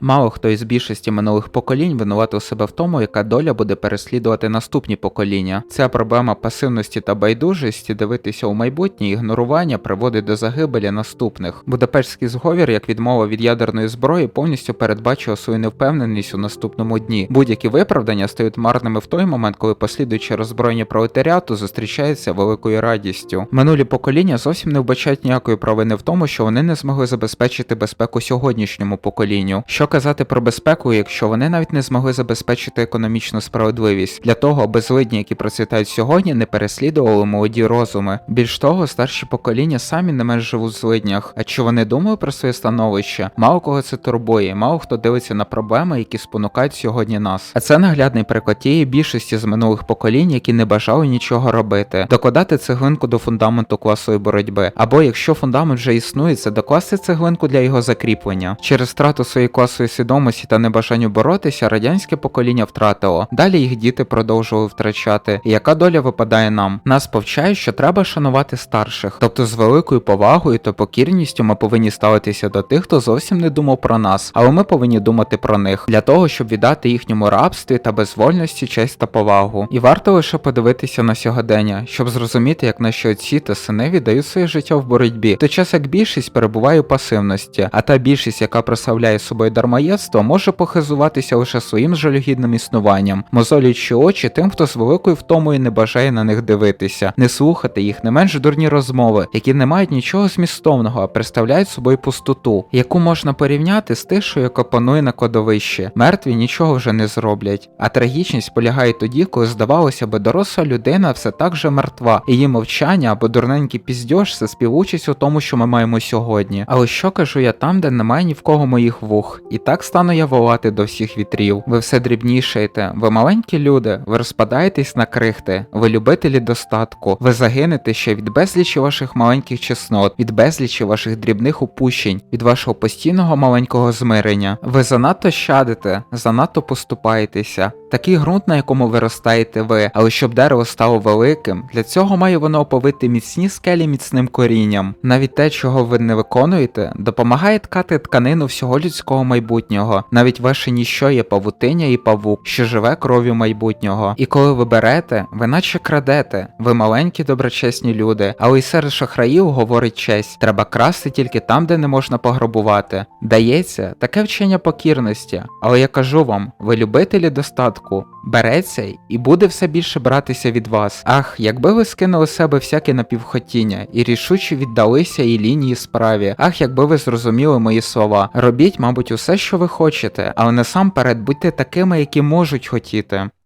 Мало хто із більшості минулих поколінь винуватив себе в тому, яка доля буде переслідувати наступні покоління. Ця проблема пасивності та байдужості дивитися у майбутнє ігнорування приводить до загибелі наступних. Будапештський зговір, як відмова від ядерної зброї, повністю передбачив свою невпевненість у наступному дні. Будь-які виправдання стають марними в той момент, коли послідуючі роззброєння пролетаріату зустрічаються великою радістю. Минулі покоління зовсім не вбачають ніякої провини в тому, що вони не змогли забезпечити безпеку сьогоднішньому поколінню. Що казати про безпеку, якщо вони навіть не змогли забезпечити економічну справедливість для того, аби злидні, які процвітають сьогодні, не переслідували молоді розуми. Більш того, старші покоління самі не менш живуть в злиднях. А чи вони думають про своє становище? Мало кого це турбує, мало хто дивиться на проблеми, які спонукають сьогодні нас. А це наглядний приклад тієї більшості з минулих поколінь, які не бажали нічого робити, докладати цеглинку до фундаменту класової боротьби. Або якщо фундамент вже існує, це докласти цеглинку для його закріплення. Через втрату своєї класової свідомості та небажанню боротися, радянське покоління втратило. Далі їх діти продовжували втрачати. І яка доля випадає нам? Нас повчають, що треба шанувати старших, тобто з великою повагою та покірністю ми повинні ставитися до тих, хто зовсім не думав про нас, але ми повинні думати про них для того, щоб віддати їхньому рабстві та безвольності честь та повагу. І варто лише подивитися на сьогодення, щоб зрозуміти, як наші отці та сини віддають своє життя в боротьбі, той час як більшість перебуває у пасивності, а та більшість, яка прославляє собою дармоєдство, може похизуватися лише своїм жалюгідним існуванням, мозолячи очі тим, хто з великою втомою не бажає на них дивитися, не слухати їх не менш дурні розмови, які не мають нічого змістовного, а представляють собою пустоту, яку можна порівняти з тишою, яка панує на кладовищі. Мертві нічого вже не зроблять. А трагічність полягає тоді, коли здавалося би, доросла людина все так же мертва, її мовчання або дурненький піздьош це співучість у тому, що ми маємо сьогодні. Але що кажу я там, де немає ні в кого моїх вух, і так стану я волати до всіх вітрів. Ви все дрібнішаєте, ви маленькі люди, ви розпадаєтесь на крихти, ви любителі достатку, ви загинете ще від безлічі ваших маленьких чеснот, від безлічі ваших дрібних упущень, від вашого постійного маленького змирення. Ви занадто щадите, занадто поступаєтеся. Такий ґрунт, на якому виростаєте ви, але щоб дерево стало великим, для цього має воно оповити міцні скелі міцним корінням. Навіть те, чого ви не виконуєте, допомагає ткати тканину всього людського майбутнього. Навіть ваше ніщо є павутиня і павук, що живе кров'ю майбутнього. І коли ви берете, ви наче крадете. Ви маленькі доброчесні люди, але й серед шахраїв говорить честь. Треба красти тільки там, де не можна пограбувати. Дається таке вчення покірності, але я кажу вам, ви любителі достатку, береться і буде все більше братися від вас. Ах, якби ви скинули себе всяке напівхотіння і рішуче віддалися і лінії справі. Ах, якби ви зрозуміли мої слова. Робіть, мабуть, усе, що ви хочете, але насамперед будьте такими, які можуть хотіти.